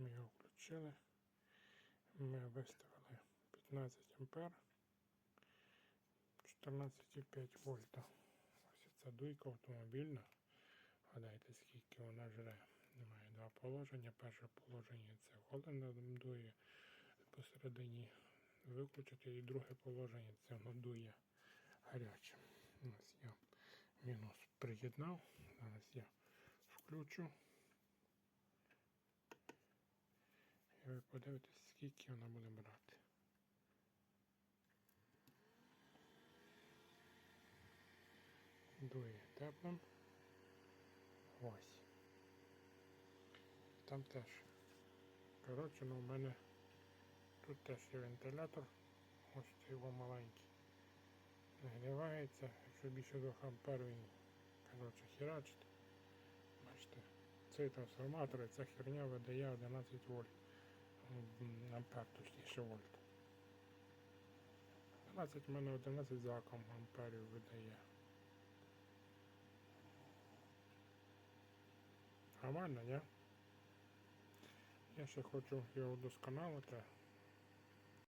Ми його включили. Ми виставили 15 ампер. 14,5 вольта. Ось ця дуйка автомобільна. Гадайте, скільки вона жре. Немає два положення. Перше положення це холодно дує посередині виключити. І друге положення це воно дує гаряче. Ось я мінус приєднав. Зараз я включу. І ви подивитесь, скільки вона буде брати. Дує теплим. Ось. Там теж. Коротше, ну в мене тут теж є вентилятор. Ось цей його маленький. Нагрівається, якщо більше 2 ампер він коротше херачить. Бачите, цей трансформатор, і ця херня видає 11 вольт. Ампер точніше вольт. 12 в мене 11 заком амперів видає. Нормально, ні? Я ще хочу його вдосконалити.